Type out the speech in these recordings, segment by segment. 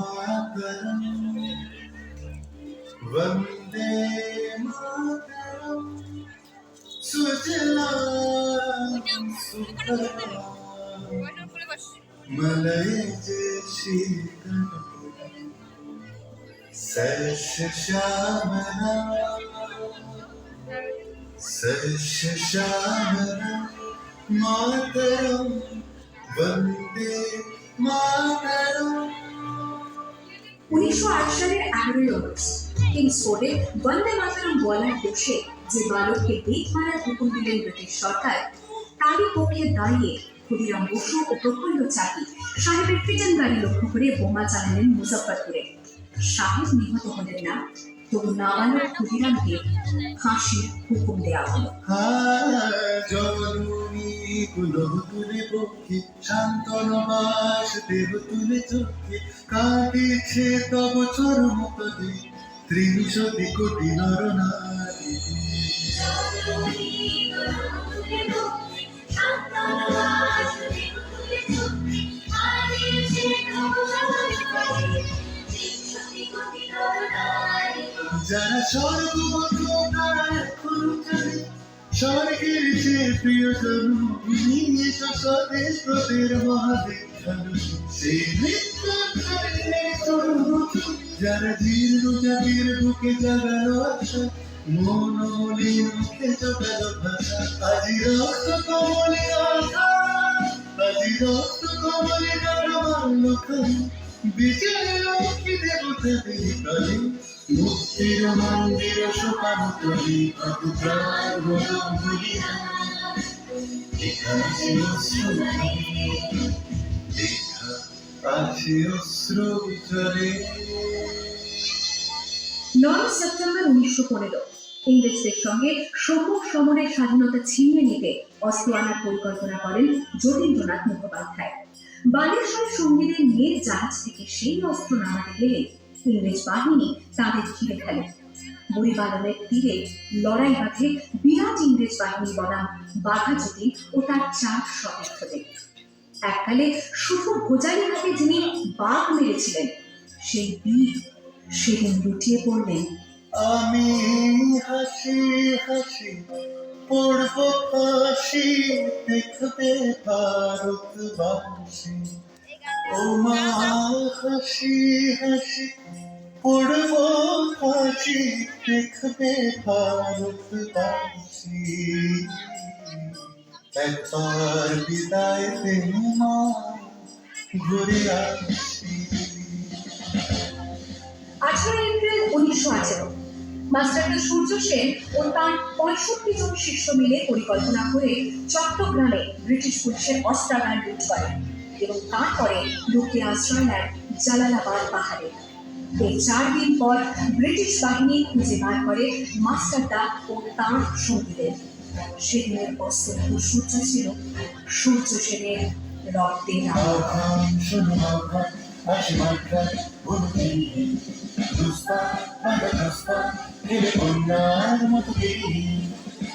மாதரம் வந்தே மாதரம் சுஜலாம் சுகலாம் மலைஜே சீதனம் சர்ஷாமனா சர்ஷாமனா மாதரம் வந்தே மாதரம் উনিশশো আট সালের এগারোই অগস্ট। কিংসফোর্ডে বন্দে মাতারাম বলার দোষে যে বালককে বেদ মারার হুকুম দিলেন ব্রিটিশ সরকার, তারই পক্ষে দাঁড়িয়ে ক্ষুদিরাম বসু ও প্রফুল্ল চাকি সাহেবের ফিটেন গাড়ি লক্ষ্য করে বোমা চালালেন মুজফ্ফরপুরে। সাহেব নিহত হলেন না তবু নাবালক ক্ষুদিরামকে ফাঁসির হুকুম দেওয়া হলো। তুলে পক্ষে শান্তনবাস দেহ তুলে চোখে কাটিছে তব চরম পদে ত্রিংশতি কোটি নর যারা স্বর্গগত তারা এখন জানে স্বর্গের যে প্রিয়তম নিয়ে স্বদেশ প্রদের মহাবিখ্যাত সেই নৃত্য করে যারা জীর্ণ জাতির বুকে জাগালো আশা মন মনে মুখে জোগালো ভাষা। আজি রক্ত কমলে আজি রক্ত কমলে নরমাল খাই বিজয় লক্ষ্মী দেবতা দেবতালে মুক্তির মন্দির নয় সেপ্টেম্বর উনিশশো পনেরো। ইংরেজদের সঙ্গে সম্মুখ সমরের স্বাধীনতা ছিনিয়ে নিতে অস্ত্র আনার পরিকল্পনা করেন যতীন্দ্রনাথ মুখোপাধ্যায়। বালেশ্বর সঙ্গীদের নিয়ে জাহাজ থেকে সেই অস্ত্র নামাতে গেলে ইংরেজ বাহিনী তাদের ঘিরে ফেলে। বরিবালনের তীরে লড়াই বাঁধে বিরাট ইংরেজ বাহিনী বনাম বাঘাযতীন ও তার চার সতীর্থদের। এককালে শুধু ভোজালি হাতে যিনি বাঘ মেরেছিলেন, সেই বীর সেদিন লুটিয়ে পড়লেন। আমি হাসি হাসি পড়ব ফাঁসি দেখবে ভারতবাসী। ও মা হাসি হাসি একবার বিদায় আঠারো এপ্রিল উনিশশো আঠেরো। মাস্টারদা সূর্য সেন ও তার পঁয়ষট্টি জন শিষ্য মিলে পরিকল্পনা করে চট্টগ্রামে ব্রিটিশ পুলিশের অস্ত্রাগার লুট করে এবং তারপরে লুকিয়ে আশ্রয় নেয় জালালাবাদ পাহাড়ে। এই চার দিন পর ব্রিটিশ বাহিনী খুঁজে বার করে মাস্টারদা ও তার সঙ্গীদের। সেদিনের অস্ত্র সূর্য ছিল সূর্য সেনের রক্তের আলো।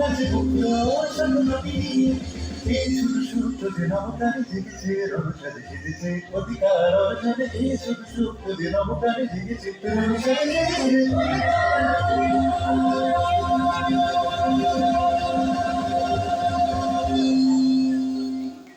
নাচে এই শুধু সূত্র যে নবতারে জেগেছে রহস্যারে জেগেছে, অধিকার অর্জনে এই শুধু সূত্র যে নবতারে জেগেছে রহস্যারে